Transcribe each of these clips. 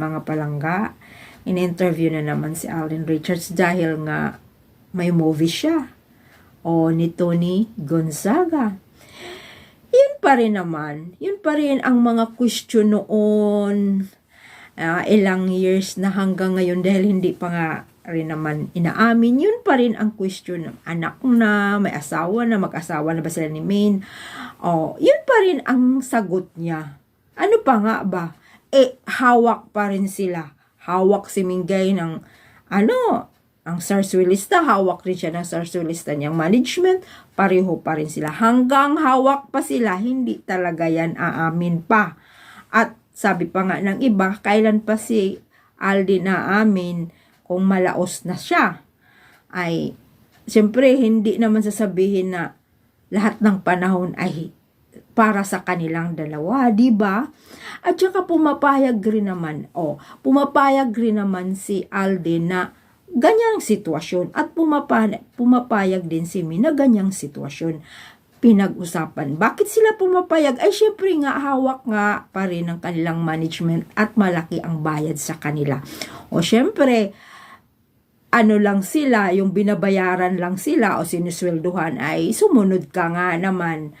mga palangga. In-interview na naman si Alden Richards dahil nga may movie siya. O ni Tony Gonzaga. Yun pa rin naman. Yun pa rin ang mga question noon. ah, ilang years na hanggang ngayon dahil hindi pa nga rin naman inaamin. Yun pa rin ang question ng anak na, may asawa na, mag-asawa na ba sila ni Maine. O, yun pa rin ang sagot niya. Ano pa nga ba? Eh, hawak pa rin sila. Hawak si Mingay ng, ano, ang sarsuelista, hawak rin siya ng sarsuelista niyang management, pareho pa rin sila. Hanggang hawak pa sila, hindi talaga yan aamin pa. At sabi pa nga ng iba, kailan pa si Aldi aamin kung malaos na siya? Ay, siyempre, hindi naman sasabihin na lahat ng panahon ay para sa kanilang dalawa, di ba? At saka pumapayag rin naman, oh, pumapayag rin naman si Alden na ganyang sitwasyon at pumapayag, pumapayag din si Min na ganyang sitwasyon. Pinag-usapan. Bakit sila pumapayag? Ay syempre nga hawak nga pa rin ng kanilang management at malaki ang bayad sa kanila. O syempre, ano lang sila, yung binabayaran lang sila o sinuswelduhan ay sumunod ka nga naman.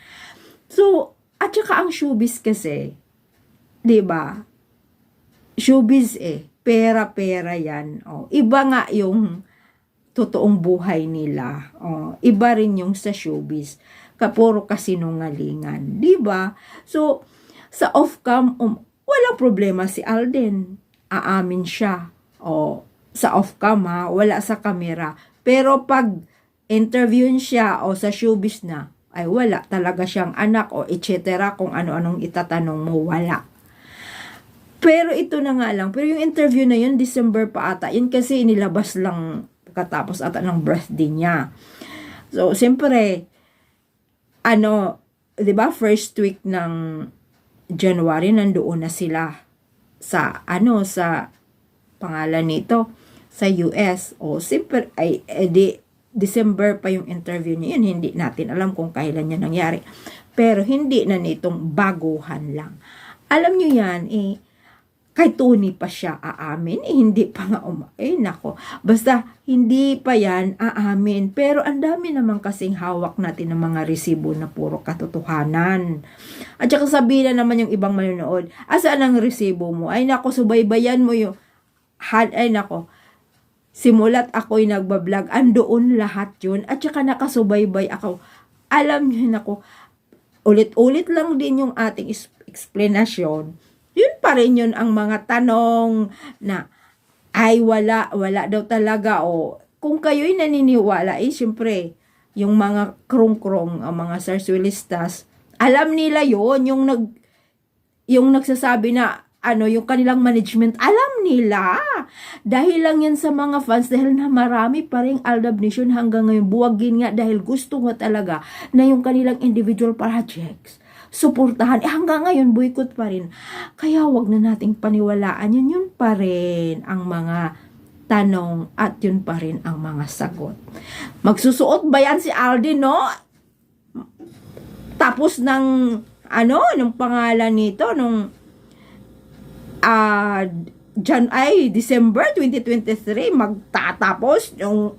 So, at saka ang showbiz kasi, 'di ba? Showbiz eh, pera-pera 'yan. Oh, iba nga yung totoong buhay nila. Oh, iba rin yung sa showbiz. Kapuro kasinungalingan, 'di ba? So, sa off-cam, um, walang problema si Alden. Aamin siya. Oh, sa off-cam ha, wala sa kamera. Pero pag interviewin siya o sa showbiz na, ay wala talaga siyang anak o etc. kung ano-anong itatanong mo, wala. Pero ito na nga lang, pero yung interview na yun, December pa ata, yun kasi inilabas lang katapos ata ng birthday niya. So, siyempre, ano, di ba, first week ng January, nandoon na sila sa, ano, sa pangalan nito, sa US. O, siyempre, ay, edi, December pa yung interview niya yun. Hindi natin alam kung kailan yan nangyari. Pero hindi na nitong baguhan lang. Alam nyo yan, eh, kay Tony pa siya aamin, eh, hindi pa nga uma... Eh, nako. Basta, hindi pa yan aamin. Pero ang dami naman kasing hawak natin ng mga resibo na puro katotohanan. At saka sabihin na naman yung ibang manonood, asaan ang resibo mo? Ay, nako, subaybayan mo yung... Ay, nako, simulat ako'y nagbablog, andoon lahat yun. At saka nakasubaybay ako. Alam niyo na ako, ulit-ulit lang din yung ating explanation. Yun pa rin yun ang mga tanong na ay wala, wala daw talaga o kung kayo'y naniniwala, eh syempre, yung mga krong-krong, ang mga sarsuelistas, alam nila yon yung nag, yung nagsasabi na ano, yung kanilang management, alam nila. Dahil lang yan sa mga fans, dahil na marami pa rin Aldab Nation hanggang ngayon, buwagin nga dahil gusto nga talaga na yung kanilang individual projects, suportahan. Eh hanggang ngayon, boycott pa rin. Kaya wag na nating paniwalaan yun, yun pa rin ang mga tanong at yun pa rin ang mga sagot. Magsusuot ba yan si Alden, no? Tapos ng, ano, ng pangalan nito, nung ah Jan ay December 2023 magtatapos yung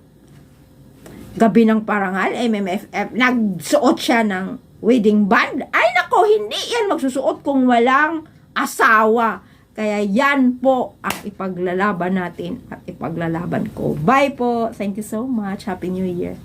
gabi ng parangal MMFF nagsuot siya ng wedding band. Ay nako hindi yan magsusuot kung walang asawa. Kaya yan po ang ipaglalaban natin at ipaglalaban ko. Bye po. Thank you so much. Happy new year